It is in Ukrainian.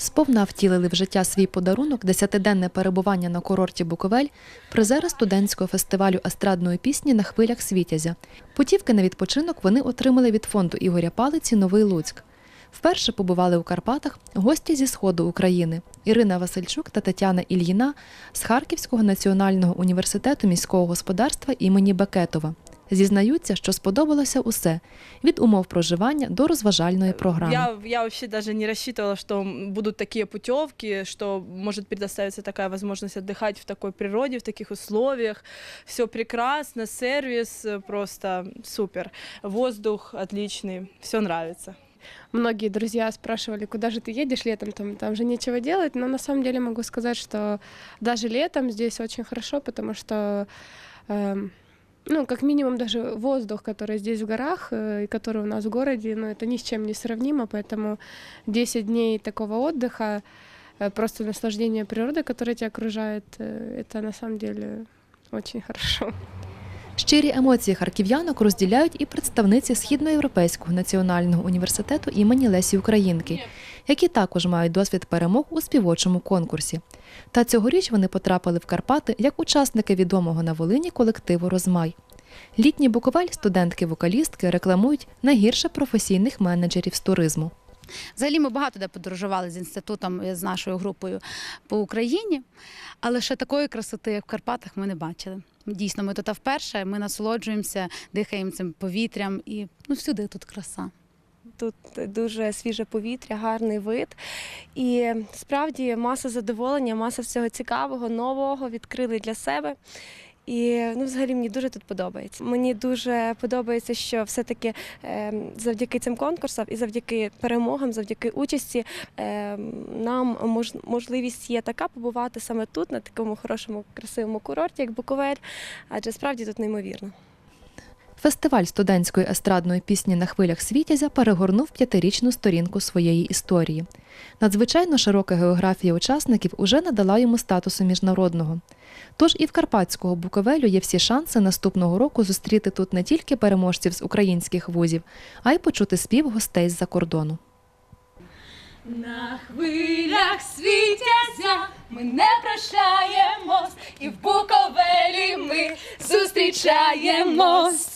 Сповна втілили в життя свій подарунок десятиденне перебування на курорті Буковель, призери студентського фестивалю естрадної пісні на хвилях Світязя. Путівки на відпочинок вони отримали від фонду Ігоря Палиці Новий Луцьк. Вперше побували у Карпатах гості зі сходу України Ірина Васильчук та Тетяна Ільїна з Харківського національного університету міського господарства імені Бекетова. Зізнаються, що сподобалося усе від умов проживання до розважальної програми. Я, я вообще даже не рассчитывала, что будут такие путевки, что может предоставиться такая возможность отдыхать в такой природе, в таких условиях. Все прекрасно, сервис э, просто супер, воздух отличный, все нравится. Многие друзья спрашивали, куда же ты едешь летом, там, там же нечего делать, но на самом деле могу сказать, что даже летом здесь очень хорошо, потому что, эм, ну, как минимум даже воздух, который здесь в горах э, и который у нас в городе, ну, это ни с чем не сравнимо, поэтому 10 дней такого отдыха, э, просто наслаждение природой, которая тебя окружает, э, это на самом деле очень хорошо. Щирі емоції харків'янок розділяють і представниці Східноєвропейського національного університету імені Лесі Українки, які також мають досвід перемог у співочому конкурсі. Та цьогоріч вони потрапили в Карпати як учасники відомого на Волині колективу Розмай. Літній Буковель студентки-вокалістки рекламують найгірше професійних менеджерів з туризму. Взагалі ми багато де подорожували з інститутом е, з нашою групою по Україні, але ще такої красоти, як в Карпатах, ми не бачили. Дійсно, ми тут вперше, ми насолоджуємося, дихаємо цим повітрям і ну всюди тут краса. Тут дуже свіже повітря, гарний вид. І справді маса задоволення, маса всього цікавого, нового відкрили для себе. І ну, взагалі мені дуже тут подобається. Мені дуже подобається, що все-таки е, завдяки цим конкурсам і завдяки перемогам, завдяки участі, е, нам можливість є така побувати саме тут, на такому хорошому, красивому курорті, як Буковель, адже справді тут неймовірно. Фестиваль студентської естрадної пісні на хвилях Світязя перегорнув п'ятирічну сторінку своєї історії. Надзвичайно широка географія учасників уже надала йому статусу міжнародного. Тож і в Карпатського Буковелю є всі шанси наступного року зустріти тут не тільки переможців з українських вузів, а й почути спів гостей з-за кордону. На хвилях світяться, ми не прощаємось, і в Буковелі ми зустрічаємось.